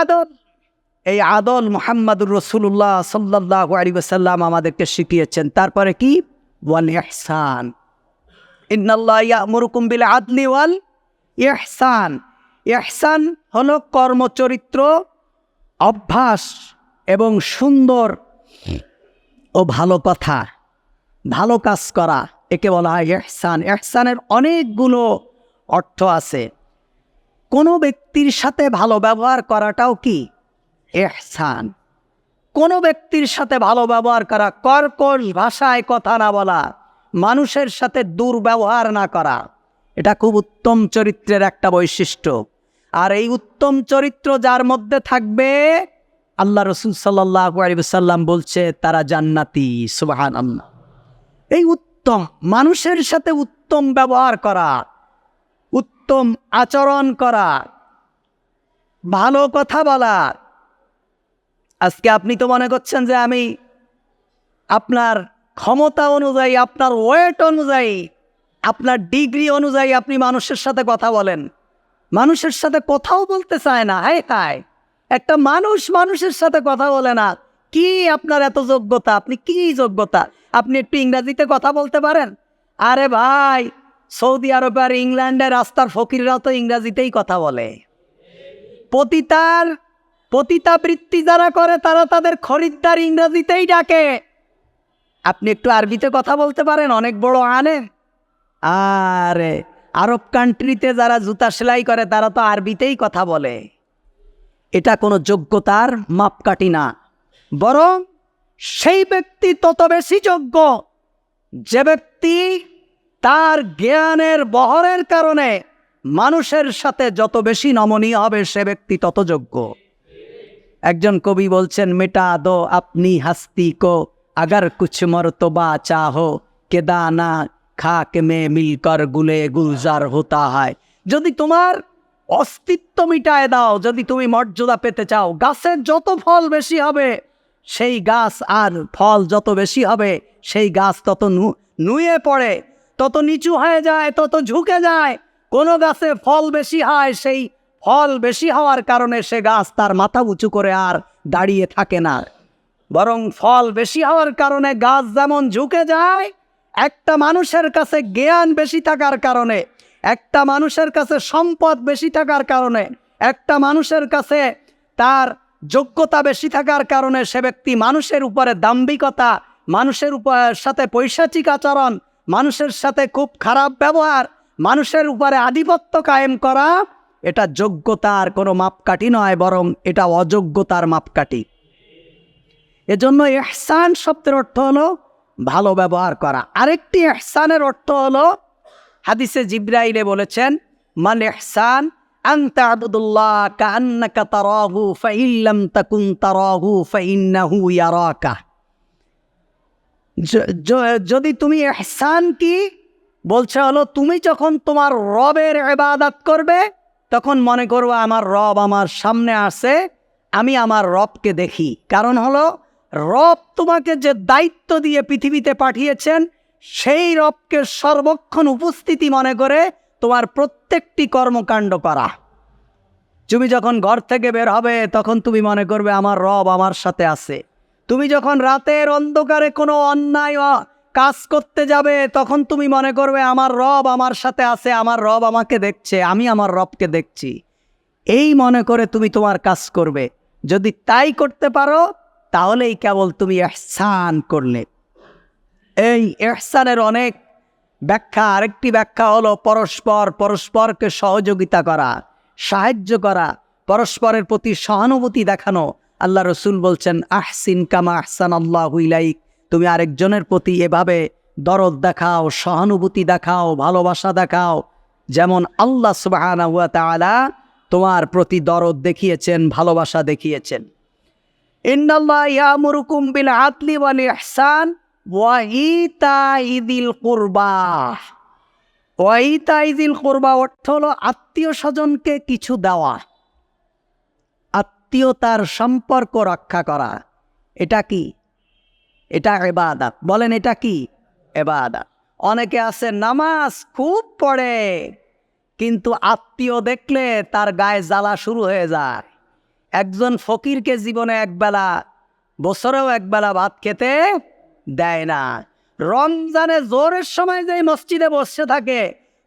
আদল। এই আদল মুহাম্মাদুর রসুল্লাহ সাল্লাল্লাহু আলাইহি ওয়াসাল্লাম আমাদেরকে শিখিয়েছেন। তারপরে কি? ওয়াল ইহসান। ইন্নাল্লাহ ইয়ামুরুকুম বিল আদলি ওয়াল ইহসান। ইহসান হলো কর্মচরিত্র, অভ্যাস এবং সুন্দর ও ভালো কথা, ভালো কাজ করা। একে বলা হয় এহসান এহসানের অনেকগুলো অর্থ আছে। কোনো ব্যক্তির সাথে ভালো ব্যবহার করাটাও কি? এহসান কোনো ব্যক্তির সাথে ভালো ব্যবহার করা, কর্কশ ভাষায় কথা না বলা, মানুষের সাথে দুর্ব্যবহার না করা, এটা খুব উত্তম চরিত্রের একটা বৈশিষ্ট্য। আর এই উত্তম চরিত্র যার মধ্যে থাকবে, আল্লাহ রসুল সাল্লাহ বলছে, তারা জান্নাতি সুবাহান আল্লাহ এই উত্তম, মানুষের সাথে উত্তম ব্যবহার করা উত্তম আচরণ করা। ভালো কথা বলা। আজকে আপনি তো মনে করছেন যে আমি আপনার ক্ষমতা অনুযায়ী, আপনার ওয়েট অনুযায়ী, আপনার ডিগ্রি অনুযায়ী আপনি মানুষের সাথে কথা বলেন। মানুষের সাথে কথাও বলতে চায় না, হায় হায়। একটা মানুষ মানুষের সাথে কথা বলে না। কি আপনার এত যোগ্যতা? আপনি কি যোগ্যতা? আপনি একটু ইংরাজিতে কথা বলতে পারেন? আরে ভাই সৌদি আরব আর ইংল্যান্ডের রাস্তার ফকিররাও তো ইংরাজিতেই কথা বলে। পতিতার পতিতাবৃত্তি যারা করে, তারা তাদের খরিদ্দার ইংরাজিতেই ডাকে। আপনি একটু আরবিতে কথা বলতে পারেন, অনেক বড় আনে। আরে, আরব কান্ট্রিতে যারা জুতা সেলাই করে, তারা তো আরবিতেই কথা বলে। এটা কোনো যোগ্যতার মাপকাঠি না। বরং সেই ব্যক্তি তত বেশি যোগ্য যে ব্যক্তি তার জ্ঞানের বহরের কারণে মানুষের সাথে যত বেশি নমনীয় হবে সে ব্যক্তি তত যোগ্য। একজন কবি বলছেন, মেটা দো আপনি হাস্তি কো, আগার কুছ মরতবা চাহো কেদানা খাক মে মিলকর গুলে গুলজার হতা হয়। যদি তোমার অস্তিত্ব মিটায় দাও, যদি তুমি মর্যাদা পেতে চাও, গাছের যত ফল বেশি হবে, সেই গাছ আর ফল যত বেশি হবে, সেই গাছ তত নুয়ে পড়ে। তত নিচু হয়ে যায়, তত ঝুঁকে যায়। কোনো গাছে ফল বেশি হয়, সেই ফল বেশি হওয়ার কারণে সে গাছ তার মাথা উঁচু করে আর দাঁড়িয়ে থাকে না। বরং ফল বেশি হওয়ার কারণে গাছ যেমন ঝুঁকে যায়, একটা মানুষের কাছে জ্ঞান বেশি থাকার কারণে, একটা মানুষের কাছে সম্পদ বেশি থাকার কারণে, একটা মানুষের কাছে তার যোগ্যতা বেশি থাকার কারণে সে ব্যক্তি মানুষের উপরে দাম্ভিকতা, মানুষের উপর সাথে পৈশাচিক আচরণ মানুষের সাথে খুব খারাপ ব্যবহার, মানুষের উপরে আধিপত্য কায়েম করা, এটা যোগ্যতার কোনো মাপকাঠি নয়, বরং এটা অযোগ্যতার মাপকাঠি। এজন্য এহসান শব্দের অর্থ হলো ভালো ব্যবহার করা। আরেকটি এহসানের অর্থ হলো, হাদিসে জিব্রাইলে বলেছেন, মান এহসান আন্তা কান্না কান্নাকা তারাহু ফাইল্লাম তাকুন তারাহু ফাইন্নাহু ইয়ারাকা। যদি তুমি এহসান কি বলছে হলো তুমি যখন তোমার রবের এবাদাত করবে, তখন মনে করব আমার রব আমার সামনে আসে আমি আমার রবকে দেখি। কারণ হলো, রব তোমাকে যে দায়িত্ব দিয়ে পৃথিবীতে পাঠিয়েছেন, সেই রবকে সর্বক্ষণ উপস্থিতি মনে করে তোমার প্রত্যেকটি কর্মকাণ্ড করা। তুমি যখন ঘর থেকে বের হবে, তখন তুমি মনে করবে আমার রব আমার সাথে আছে। তুমি যখন রাতের অন্ধকারে কোনো অন্যায় কাজ করতে যাবে, তখন তুমি মনে করবে, আমার রব আমার সাথে আছে, আমার রব আমাকে দেখছে, আমি আমার রবকে দেখছি। এই মনে করে তুমি তোমার কাজ করবে। যদি তাই করতে পারো, তাহলেই কেবল তুমি এহসান করলে। এই এহসানের অনেক ব্যাখ্যা, আরেকটি ব্যাখ্যা হলো পরস্পর পরস্পরকে সহযোগিতা করা, সাহায্য করা, পরস্পরের প্রতি সহানুভূতি দেখানো। আল্লাহ রসুল বলছেন, আহসিন কামা আহসান আল্লাহ ইলাইক। তুমি আরেকজনের প্রতি এভাবে দরদ দেখাও, সহানুভূতি দেখাও, ভালোবাসা দেখাও। যেমন আল্লাহ তাআলা তোমার প্রতি দরদ দেখিয়েছেন, ভালোবাসা দেখিয়েছেন। কুরবা। অর্থ আত্মীয় স্বজনকে কিছু দেওয়া। আত্মীয়তার সম্পর্ক রক্ষা করা। এটা কি? এটা এবাদাত বলেন, এটা কি? এবাদাত অনেকে আছে, নামাজ খুব পড়ে, কিন্তু আত্মীয় দেখলে তার গায়ে জ্বালা শুরু হয়ে যায়। একজন ফকিরকে জীবনে একবেলা, বছরেও একবেলা ভাত খেতে দেয় না। রমজানে জোরের সময় যে মসজিদে বসে থাকে,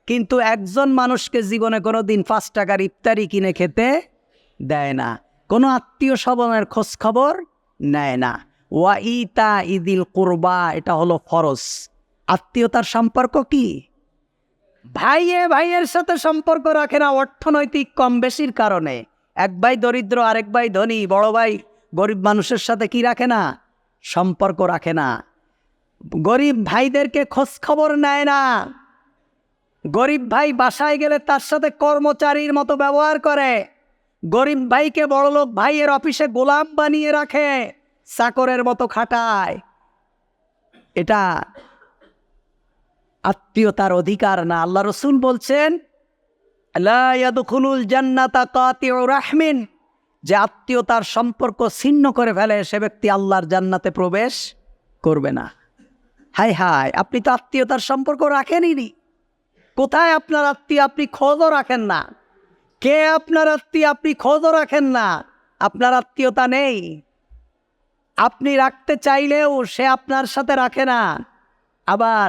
কিন্তু একজন মানুষকে জীবনে কোনো দিন পাঁচ টাকার ইফতারি কিনে খেতে দেয় না। কোনো আত্মীয় স্বজনের খোঁজ খবর নেয় না। ওয়া ইতা ইদিল কুরবা, এটা হলো ফরজ। আত্মীয়তার সম্পর্ক কি? ভাইয়ে ভাইয়ের সাথে সম্পর্ক রাখে না অর্থনৈতিক কম বেশির কারণে। এক ভাই দরিদ্র, আরেক ভাই ধনী, বড় ভাই গরিব মানুষের সাথে কি রাখে না? সম্পর্ক রাখে না। গরিব ভাইদেরকে খোঁজ খবর নেয় না। গরিব ভাই বাসায় গেলে তার সাথে কর্মচারীর মতো ব্যবহার করে। গরিব ভাইকে বড়লোক ভাইয়ের অফিসে গোলাম বানিয়ে রাখে, চাকরের মতো খাটায়। এটা আত্মীয়তার অধিকার না। আল্লাহ রসুল বলছেন রাহমিন। যে আত্মীয়তার সম্পর্ক ছিন্ন করে ফেলে, সে ব্যক্তি আল্লাহর জান্নাতে প্রবেশ করবে না। হাই হাই, আপনি তো আত্মীয়তার সম্পর্ক রাখেনই নি। কোথায় আপনার আত্মীয়? আপনি খোঁজও রাখেন না। কে আপনার আত্মীয় আপনি খোঁজও রাখেন না। আপনার আত্মীয়তা নেই। আপনি রাখতে চাইলেও সে আপনার সাথে রাখে না। আবার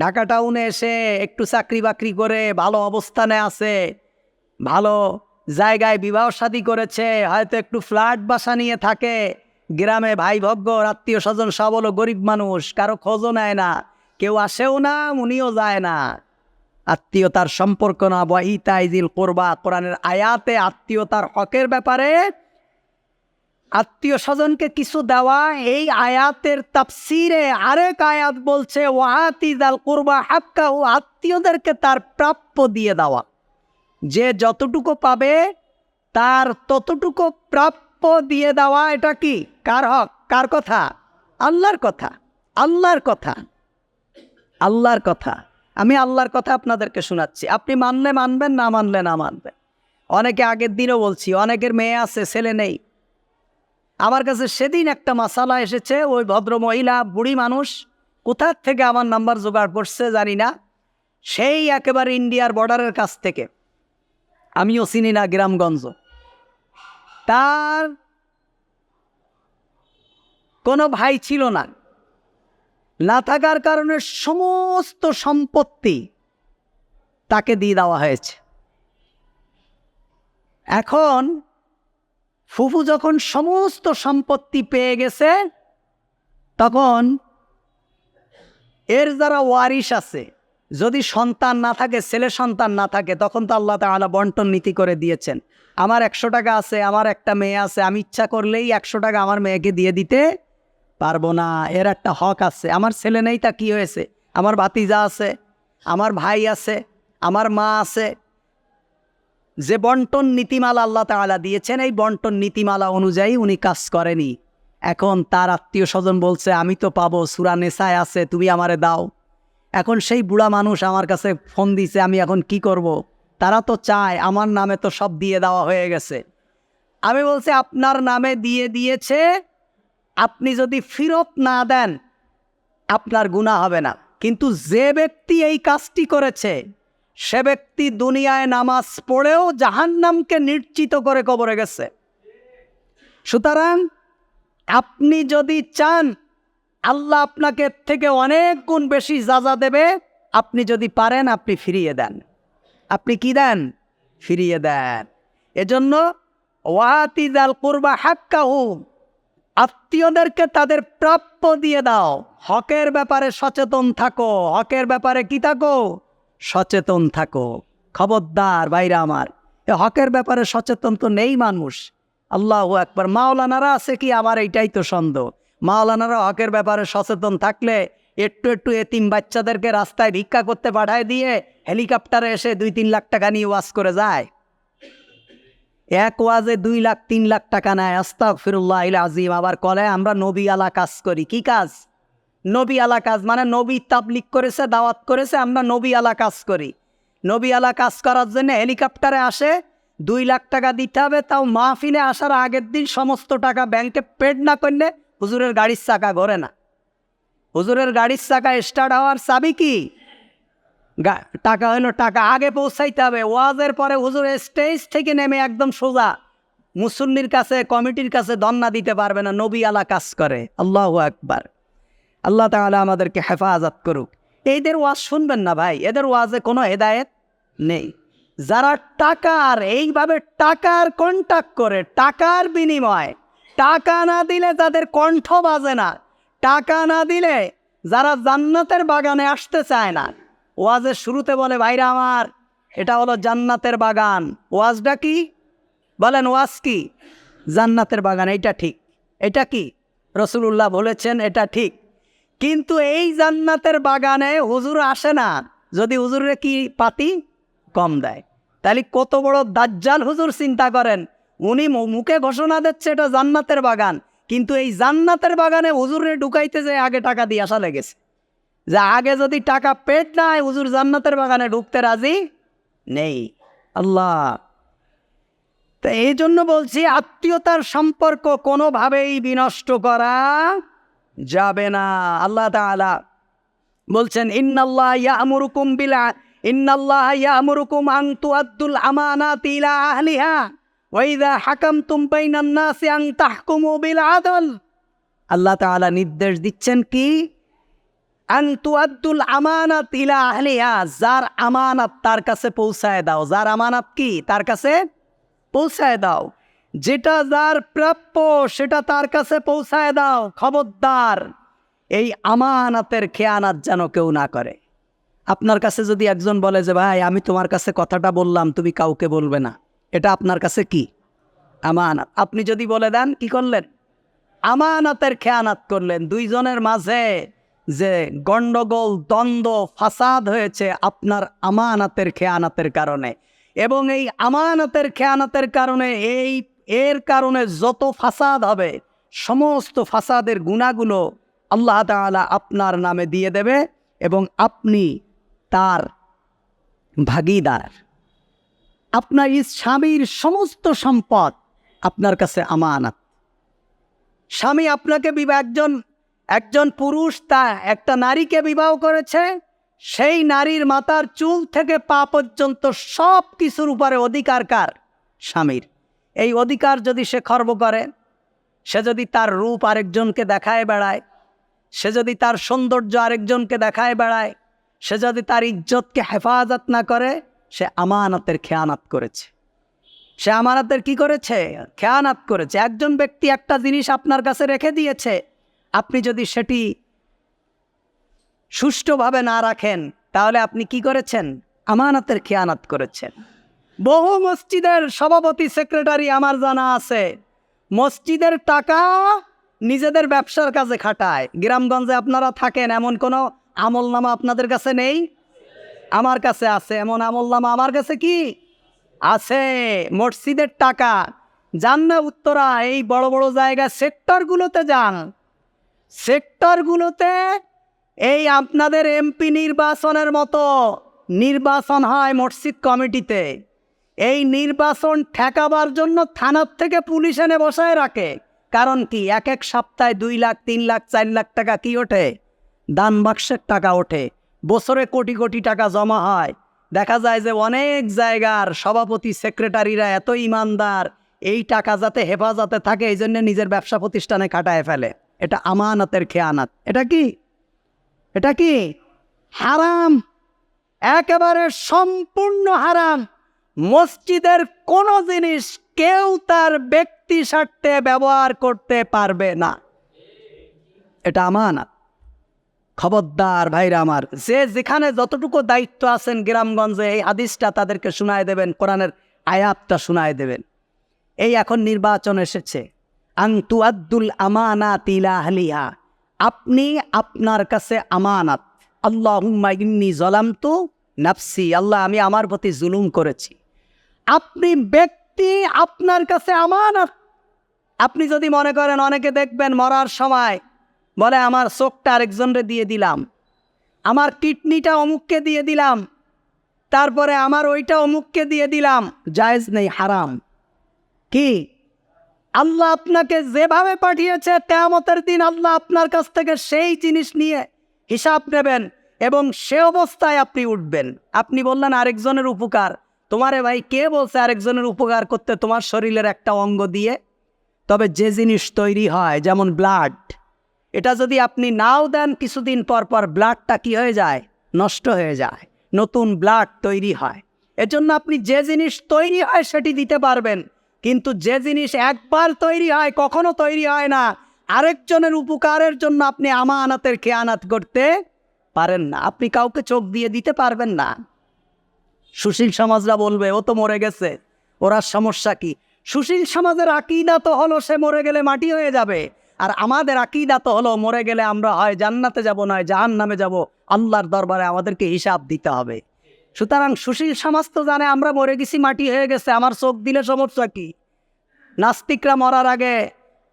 ঢাকা টাউনে এসে একটু চাকরি বাকরি করে ভালো অবস্থানে আছে, ভালো জায়গায় বিবাহ শাদী করেছে, হয়তো একটু ফ্ল্যাট বাসা নিয়ে থাকে, গ্রামে ভাই ভগ্য, আত্মীয় স্বজন সব হলো গরিব মানুষ, কারও খোঁজও নেয় না, কেউ আসেও না, উনিও যায় না। আত্মীয়তার সম্পর্ক না বা ইতাইজিল করবা, কোরআনের আয়াতে আত্মীয়তার হকের ব্যাপারে আত্মীয় স্বজনকে কিছু দেওয়া, এই আয়াতের তাফসিরে আরেক আয়াত বলছে ওয়াতিজাল করবা হাক্কা, ও আত্মীয়দেরকে তার প্রাপ্য দিয়ে দেওয়া। যে যতটুকু পাবে, তার ততটুকু প্রাপ্য দিয়ে দেওয়া, এটা কি? কার হক? কার কথা? আল্লাহর কথা। আল্লাহর কথা। আল্লাহর কথা। আমি আল্লাহর কথা আপনাদেরকে শোনাচ্ছি। আপনি মানলে মানবেন, না মানলে না মানবেন। অনেকে আগের দিনও বলছি, অনেকের মেয়ে আছে, ছেলে নেই। আমার কাছে সেদিন একটা মাসালা এসেছে, ওই ভদ্র মহিলা বুড়ি মানুষ কোথার থেকে আমার নাম্বার জোগাড় করছে জানি না, সেই একেবারে ইন্ডিয়ার বর্ডারের কাছ থেকে। আমিও চিনি না, গ্রামগঞ্জ। তার কোনো ভাই ছিল না। না থাকার কারণে সমস্ত সম্পত্তি তাকে দিয়ে দেওয়া হয়েছে। এখন ফুফু যখন সমস্ত সম্পত্তি পেয়ে গেছে, তখন এর যারা ওয়ারিশ আছে, যদি সন্তান না থাকে, ছেলে সন্তান না থাকে, তখন তো আল্লাহ তাআলা বন্টন নীতি করে দিয়েছেন। আমার একশো টাকা আছে, আমার একটা মেয়ে আছে, আমি ইচ্ছা করলেই একশো টাকা আমার মেয়েকে দিয়ে দিতে পারব না, এর একটা হক আছে। আমার ছেলে নেই তা কী হয়েছে? আমার ভাতিজা আছে, আমার ভাই আছে, আমার মা আছে। যে বন্টন নীতিমালা আল্লাহ তাআলা দিয়েছেন, এই বন্টন নীতিমালা অনুযায়ী উনি কাজ করেনি। এখন তার আত্মীয় স্বজন বলছে, আমি তো পাবো, সুরা নেশায় আছে, তুমি আমারে দাও। এখন সেই বুড়া মানুষ আমার কাছে ফোন দিছে, আমি এখন কি করব। তারা তো চায়, আমার নামে তো সব দিয়ে দেওয়া হয়ে গেছে। আমি বলছি, আপনার নামে দিয়ে দিয়েছে আপনি যদি ফেরত না দেন, আপনার গুণা হবে না। কিন্তু যে ব্যক্তি এই কাজটি করেছে, সে ব্যক্তি দুনিয়ায় নামাজ পড়েও জাহান্নামকে নিশ্চিত করে কবরে গেছে। সুতরাং আপনি যদি চান, আল্লাহ আপনাকে থেকে অনেক গুণ বেশি যাজা দেবে, আপনি যদি পারেন, আপনি ফিরিয়ে দেন। আপনি কি দেন? ফিরিয়ে দেন। এজন্য ওয়াতিজাল কুরবা হাক্কাহু। আত্মীয়দেরকে তাদের প্রাপ্য দিয়ে দাও। হকের ব্যাপারে সচেতন থাকো। হকের ব্যাপারে কি থাকো? সচেতন থাকো। খবরদার বাইরে আমার, এ হকের ব্যাপারে সচেতন তো নেই মানুষ। আল্লাহ একবার মাওলানারা আছে কি? আমার এইটাই তো সন্দেহ। মাওলানারা হকের ব্যাপারে সচেতন থাকলে একটু একটু এতিম বাচ্চাদেরকে রাস্তায় ভিক্ষা করতে পাঠায় দিয়ে হেলিকপ্টারে এসে দুই তিন লাখ টাকা নিয়ে ওয়াশ করে যায়। এক ওয়াজে দুই লাখ, তিন লাখ টাকা নেয়। আস্তাক ফিরুল্লাহ আজিম আবার কলে, আমরা নবী আলা কাজ করি। কি কাজ? নবী আলা কাজ মানে নবী তাবলিক করেছে, দাওয়াত করেছে, আমরা নবী আলা কাজ করি। নবী আলা কাজ করার জন্য হেলিকপ্টারে আসে, দুই লাখ টাকা দিতে হবে, তাও মাহফিলে আসার আগের দিন সমস্ত টাকা ব্যাংকে পেড না করলে হুজুরের গাড়ির চাকা ঘরে না। হুজুরের গাড়ির চাকা স্টার্ট হওয়ার চাবি কি? টাকা হলো টাকা। আগে পৌঁছাইতে হবে। ওয়াজের পরে হুজুর স্টেজ থেকে নেমে একদম সোজা। মুসল্লির কাছে, কমিটির কাছে দন্না দিতে পারবে না। নবী আলা কাজ করে। আল্লাহ একবার আল্লাহ তাআলা আমাদেরকে হেফাজত করুক। এদের ওয়াজ শুনবেন না ভাই। এদের ওয়াজে কোনো হেদায়েত নেই। যারা টাকার, এইভাবে টাকার কন্টাক্ট করে, টাকার বিনিময়, টাকা না দিলে তাদের কণ্ঠ বাজে না, টাকা না দিলে যারা জান্নাতের বাগানে আসতে চায় না ওয়াজের শুরুতে বলে, ভাইরা আমার, এটা হলো জান্নাতের বাগান। ওয়াজটা কি? বলেন, ওয়াজ কি? জান্নাতের বাগান, এইটা ঠিক। এটা কি? রসুলুল্লাহ বলেছেন, এটা ঠিক। কিন্তু এই জান্নাতের বাগানে হুজুর আসে না। যদি হুজুরে কি পাতি? কম দেয়। তাহলে কত বড় দাজ্জাল হুজুর চিন্তা করেন। উনি মুখে ঘোষণা দিচ্ছে, এটা জান্নাতের বাগান। কিন্তু এই জান্নাতের বাগানে হুজুরে ঢুকাইতে যে আগে টাকা দিয়ে আসা লেগেছে। যে আগে যদি টাকা পেট নাই, হুজুর জান্নাতের বাগানে ঢুকতে রাজি নেই। আল্লাহ। তো এই জন্য বলছি, আত্মীয়তার সম্পর্ক কোনোভাবেই বিনষ্ট করা যাবে না। আল্লাহ তাআলা বলছেন, ইন্নাল্লাহ ইয়ামুরুকুম বিলা ইন্নাল্লাহ ইয়ামুরুকুম আন তুআদ্দুল আমানাতি ইলা আহলিহা, ওয়া ইযা হাকামতুম বাইনান নাসি আন তাহকুমু বিল আদল আল্লাহ তাআলা নির্দেশ দিচ্ছেন কি? আন তুআদ্দুল আমানাত ইলা আহলিহা, যার আমানত তার কাছে পৌঁছায় দাও। যার আমানত কি? তার কাছে পৌঁছায় দাও। যেটা যার প্রাপ্য, সেটা তার কাছে পৌঁছায় দাও, খবরদার। এই আমানাতের খেয়ানাত যেন কেউ না করে। আপনার কাছে যদি একজন বলে যে, ভাই, আমি তোমার কাছে কথাটা বললাম, তুমি কাউকে বলবে না। এটা আপনার কাছে কি? আমানত। আপনি যদি বলে দেন, কি করলেন? আমানতের খেয়ানাত করলেন। দুইজনের মাঝে যে গণ্ডগোল দ্বন্দ্ব, ফাসাদ হয়েছে আপনার আমানাতের খেয়ানাতের কারণে। এবং এই আমানতের খেয়ানাতের কারণে এই, এর কারণে যত ফাসাদ হবে, সমস্ত ফাসাদের গুণাগুলো আল্লাহ তাআলা আপনার নামে দিয়ে দেবে এবং আপনি তার ভাগিদার। আপনার এই স্বামীর সমস্ত সম্পদ আপনার কাছে আমানত। স্বামী আপনাকে একজন একজন পুরুষ তা একটা নারীকে বিবাহ করেছে, সেই নারীর মাথার চুল থেকে পা পর্যন্ত সব কিছুর উপরে অধিকার কার? স্বামীর। এই অধিকার যদি সে খর্ব করে, সে যদি তার রূপ আরেকজনকে দেখায় বেড়ায়, সে যদি তার সৌন্দর্য আরেকজনকে দেখায় বেড়ায়, সে যদি তার ইজ্জতকে হেফাজত না করে, সে আমানতের খেয়ানাত করেছে। সে আমানতের কি করেছে? খেয়ানাত করেছে। একজন ব্যক্তি একটা জিনিস আপনার কাছে রেখে দিয়েছে আপনি যদি সেটি সুষ্ঠুভাবে না রাখেন, তাহলে আপনি কি করেছেন? আমানতের খেয়ানাত করেছেন। বহু মসজিদের সভাপতি, সেক্রেটারি আমার জানা আছে। মসজিদের টাকা নিজেদের ব্যবসার কাজে খাটায়। গ্রামগঞ্জে আপনারা থাকেন, এমন কোনো আমলনামা আপনাদের কাছে নেই? আমার কাছে আছে, এমন আমলনামা আমার কাছে কি? আছে মসজিদের টাকা। যান না উত্তরা এই বড় বড় জায়গা, সেক্টরগুলোতে যান। সেক্টরগুলোতে এই আপনাদের এমপি নির্বাচনের মতো নির্বাচন হয় মসজিদ কমিটিতে। এই নির্বাচন ঠেকাবার জন্য থানার থেকে পুলিশ এনে বসায় রাখে। কারণ কি? এক এক সপ্তাহে দুই লাখ, তিন লাখ, চার লাখ টাকা কি ওঠে? দান বাক্সের টাকা ওঠে। বছরে কোটি কোটি টাকা জমা হয়। দেখা যায় যে অনেক জায়গার সভাপতি, সেক্রেটারিরা এত ইমানদার, এই টাকা যাতে হেফাজতে থাকে, এই জন্য নিজের ব্যবসা প্রতিষ্ঠানে কাটায় ফেলে। এটা আমানতের খেয়ানাত। এটা কি? এটা কি? হারাম। একেবারে সম্পূর্ণ হারাম। মসজিদের কোনো জিনিস কেউ তার ব্যক্তি স্বার্থে ব্যবহার করতে পারবে না। এটা আমানত। খবরদার ভাইরা আমার, যে যেখানে যতটুকু দায়িত্ব আছেন গ্রামগঞ্জে, এই হাদিসটা তাদেরকে শোনায় দেবেন, কোরআনের আয়াতটা শোনায় দেবেন। এই এখন নির্বাচন এসেছে। আংতু আব্দুল আমানাত ইলা আপনি আপনার কাছে আমানাত। আল্লাহ ইন্নি জলাম তো নাফসি। আল্লাহ, আমি আমার প্রতি জুলুম করেছি। আপনি ব্যক্তি আপনার কাছে আমানত। আপনি যদি মনে করেন অনেকে দেখবেন মরার সময় বলে, আমার চোখটা আরেকজনরে দিয়ে দিলাম। আমার কিডনিটা অমুককে দিয়ে দিলাম। তারপরে আমার ওইটা অমুককে দিয়ে দিলাম। জায়েজ নেই, হারাম। কি? আল্লাহ আপনাকে যেভাবে পাঠিয়েছে তেমতের দিন আল্লাহ আপনার কাছ থেকে সেই জিনিস নিয়ে হিসাব নেবেন এবং সে অবস্থায় আপনি উঠবেন। আপনি বললেন, আরেকজনের উপকার। তোমারে ভাই, কে বলছে আরেকজনের উপকার করতে তোমার শরীরের একটা অঙ্গ দিয়ে? তবে যে জিনিস তৈরি হয়, যেমন ব্লাড এটা যদি আপনি নাও দেন, কিছুদিন পর পর ব্লাডটা কি হয়ে যায়? নষ্ট হয়ে যায়, নতুন ব্লাড তৈরি হয়। এজন্য আপনি যে জিনিস তৈরি হয়, সেটি দিতে পারবেন। কিন্তু যে জিনিস একবার তৈরি হয়, কখনো তৈরি হয় না। আরেকজনের উপকারের জন্য আপনি আমানাতের খেয়ানাত করতে পারেন না। আপনি কাউকে চোখ দিয়ে দিতে পারবেন না। সুশীল সমাজরা বলবে, ও তো মরে গেছে, ওরা সমস্যা কি? সুশীল সমাজের আকিদা তো হলো, সে মরে গেলে মাটি হয়ে যাবে। আর আমাদের আকিদা তো হলো, মরে গেলে আমরা হয় জান্নাতে যাব, নয় জাহান নামে যাব। আল্লাহর দরবারে আমাদেরকে হিসাব দিতে হবে। সুতরাং সুশীল সমাজ তো জানে আমরা মরে গেছি, মাটি হয়ে গেছে, আমার চোখ দিলে সমস্যা কি? নাস্তিকরা মরার আগে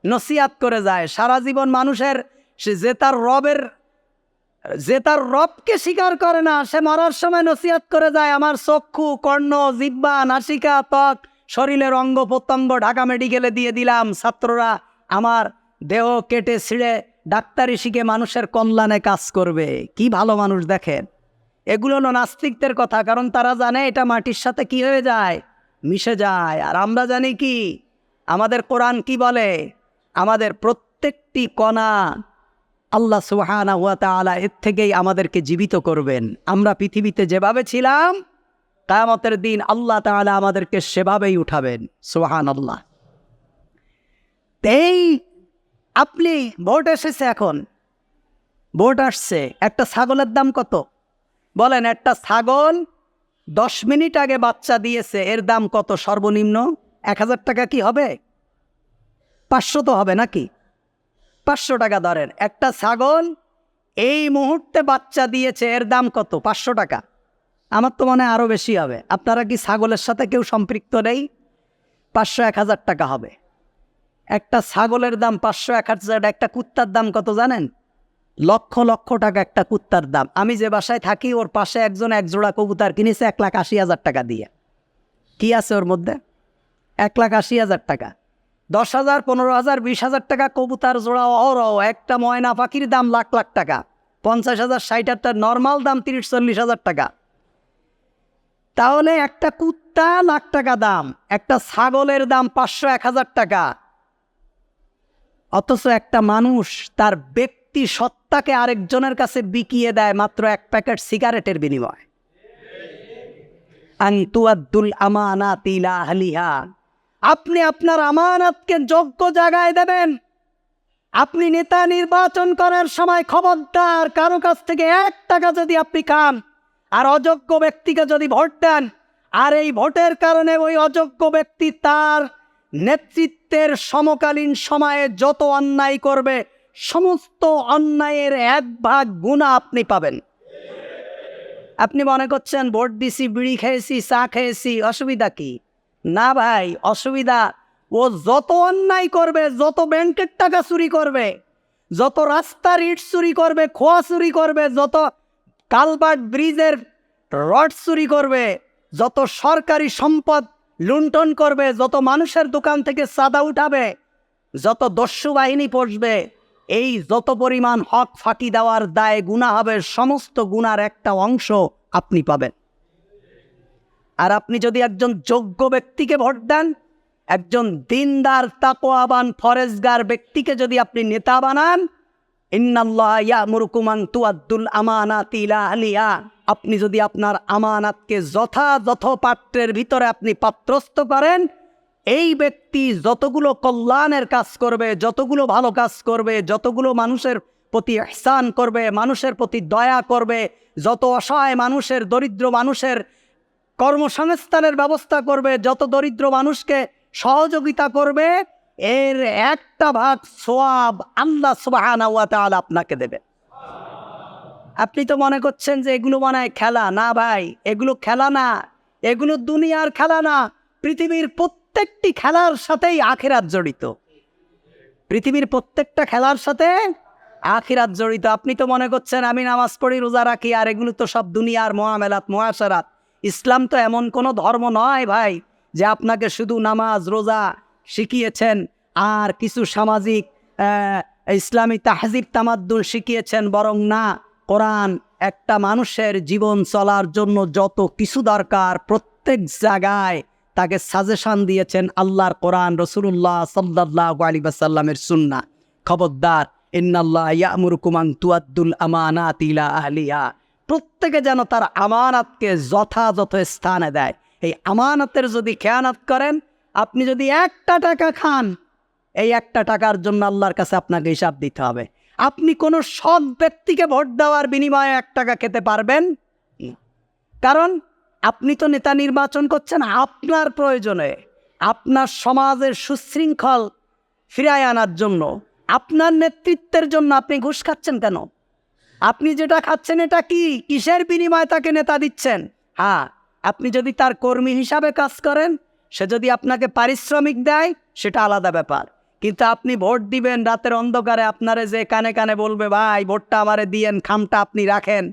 নসিয়াত করে যায়। সারা জীবন মানুষের সে যে তার রবের, যে তার রবকে স্বীকার করে না, সে মরার সময় নসিয়াত করে যায়। আমার চক্ষু, কর্ণ জিব্বা নাসিকা, ত্বক, শরীরের অঙ্গ প্রত্যঙ্গ ঢাকা মেডিকেলে দিয়ে দিলাম। ছাত্ররা আমার দেহ কেটে ছিঁড়ে ডাক্তারি শিখে মানুষের কল্যাণে কাজ করবে। কি ভালো মানুষ দেখেন। এগুলো হলো নাস্তিকদের কথা, কারণ তারা জানে এটা মাটির সাথে কি হয়ে যায়, মিশে যায়। আর আমরা জানি কি? আমাদের কোরআন কি বলে? আমাদের প্রত্যেকটি কণা আল্লাহ সুহানা হুয়া তালা এর থেকেই আমাদেরকে জীবিত করবেন। আমরা পৃথিবীতে যেভাবে ছিলাম, কায়ামতের দিন আল্লাহ তাআলা আমাদেরকে সেভাবেই উঠাবেন। সুহান আল্লাহ এই আপনি ভোট এসেছে এখন। ভোট আসছে। একটা ছাগলের দাম কত? বলেন, একটা ছাগল দশ মিনিট আগে বাচ্চা দিয়েছে, এর দাম কত? সর্বনিম্ন এক হাজার টাকা কি হবে? পাঁচশো তো হবে নাকি? পাঁচশো টাকা ধরেন, একটা ছাগল এই মুহূর্তে বাচ্চা দিয়েছে, এর দাম কত? পাঁচশো টাকা। আমার তো মনে আরও বেশি হবে। আপনারা কি ছাগলের সাথে কেউ সম্পৃক্ত নেই? পাঁচশো এক হাজার টাকা হবে। একটা ছাগলের দাম পাঁচশো এক হাজার, একটা কুত্তার দাম কত জানেন? লক্ষ লক্ষ টাকা একটা কুত্তার দাম। আমি যে বাসায় থাকি, ওর পাশে একজন এক জোড়া কবুতর কিনেছে এক লাখ আশি হাজার টাকা দিয়ে। কি আছে ওর মধ্যে? এক লাখ আশি হাজার টাকা। দশ হাজার, পনেরো হাজার, বিশ হাজার টাকা কবুতার জোড়া অহরহ। একটা ময়না পাখির দাম লাখ লাখ টাকা। পঞ্চাশ হাজার, ষাট হাজার নর্মাল দাম তিরিশ, চল্লিশ হাজার টাকা। তাহলে একটা কুত্তা লাখ টাকা দাম। একটা ছাগলের দাম পাঁচশো এক হাজার টাকা। অথচ একটা মানুষ তার ব্যক্তি সত্তাকে আরেকজনের কাছে বিকিয়ে দেয় মাত্র এক প্যাকেট সিগারেটের বিনিময়। আন্তুয়াদ্দুল আমানাত ইলা আপনি আপনার আমানাতকে যোগ্য জায়গায় দেবেন। আপনি নেতা নির্বাচন করার সময় খবরদার, কারও কাছ থেকে এক টাকা যদি আপনি খান আর অযোগ্য ব্যক্তিকে যদি ভোট দেন, আর এই ভোটের কারণে ওই অযোগ্য ব্যক্তি তার নেতৃত্বের সমকালীন সময়ে যত অন্যায় করবে সমস্ত অন্যায়ের এক ভাগ গুণা আপনি পাবেন। আপনি মনে করছেন, ভোট দিছি, বিড়ি খেয়েছি, চা খেয়েছি, অসুবিধা কি? না ভাই, অসুবিধা। ও যত অন্যায় করবে, যত ব্যাংকের টাকা চুরি করবে, যত রাস্তার ইট চুরি করবে, খোয়া চুরি করবে, যত কালবার্ট ব্রিজের রড চুরি করবে, যত সরকারি সম্পদ লুণ্ঠন করবে, যত মানুষের দোকান থেকে চাঁদা উঠাবে, যত দস্যু বাহিনী পড়বে এই যত পরিমাণ হক ফাঁকি দেওয়ার দায় গুণা হবে, সমস্ত গুণার একটা অংশ আপনি পাবেন। আর আপনি যদি একজন যোগ্য ব্যক্তিকে ভোট দেন, একজন দিনদার তাকোয়াবান ফরেজগার ব্যক্তিকে যদি আপনি নেতা বানান আপনি যদি আপনার আমানাতকে যথাযথ পাত্রের ভিতরে আপনি পাত্রস্থ করেন এই ব্যক্তি যতগুলো কল্যাণের কাজ করবে, যতগুলো ভালো কাজ করবে, যতগুলো মানুষের প্রতি ihsan করবে, মানুষের প্রতি দয়া করবে, যত অসহায় মানুষের, দরিদ্র মানুষের কর্মসংস্থানের ব্যবস্থা করবে, যত দরিদ্র মানুষকে সহযোগিতা করবে, এর একটা ভাগ সোয়াব আল্লাহ সুবাহানা আপনাকে দেবে। আপনি তো মনে করছেন যে এগুলো মনে হয় খেলা। না ভাই, এগুলো খেলা না। এগুলো দুনিয়ার খেলা না। পৃথিবীর প্রত্যেকটি খেলার সাথেই আখেরাত জড়িত। পৃথিবীর প্রত্যেকটা খেলার সাথে আখিরাত জড়িত। আপনি তো মনে করছেন, আমি নামাজ পড়ি, রোজা রাখি, আর এগুলো তো সব দুনিয়ার মহামেলাত, মহাসারাত। ইসলাম তো এমন কোনো ধর্ম নয় ভাই, যে আপনাকে শুধু নামাজ, রোজা শিখিয়েছেন, আর কিছু সামাজিক ইসলামী তাহজিব, তামাদ্দুল শিখিয়েছেন, বরং না, কোরআন একটা মানুষের জীবন চলার জন্য যত কিছু দরকার প্রত্যেক জায়গায় তাকে সাজেশন দিয়েছেন আল্লাহর কোরআন রসুল্লাহ সাল্লাহ আলী বাসাল্লামের সুন্না খবরদার, ইন্নাল্লাহ ইলা আহলিয়া প্রত্যেকে যেন তার আমানাতকে যথাযথ স্থানে দেয়। এই আমানতের যদি খেয়ানাত করেন, আপনি যদি একটা টাকা খান, এই একটা টাকার জন্য আল্লাহর কাছে আপনাকে হিসাব দিতে হবে। আপনি কোনো সৎ ব্যক্তিকে ভোট দেওয়ার বিনিময়ে এক টাকা খেতে পারবেন? কারণ আপনি তো নেতা নির্বাচন করছেন, আপনার প্রয়োজনে আপনার সমাজের সুশৃঙ্খল ফিরায় আনার জন্য, আপনার নেতৃত্বের জন্য আপনি ঘুষ খাচ্ছেন কেন? আপনি যেটা খাচ্ছেন এটা কি? কিসের বিনিময়ে তাকে নেতা দিচ্ছেন? হ্যাঁ আপনি যদি তার কর্মী হিসাবে কাজ করেন, সে যদি আপনাকে পারিশ্রমিক দেয়, সেটা আলাদা ব্যাপার। কিন্তু আপনি ভোট দিবেন, রাতের অন্ধকারে আপনারে যে কানে কানে বলবে, ভাই, ভোটটা আমারে দিয়েন, খামটা আপনি রাখেন।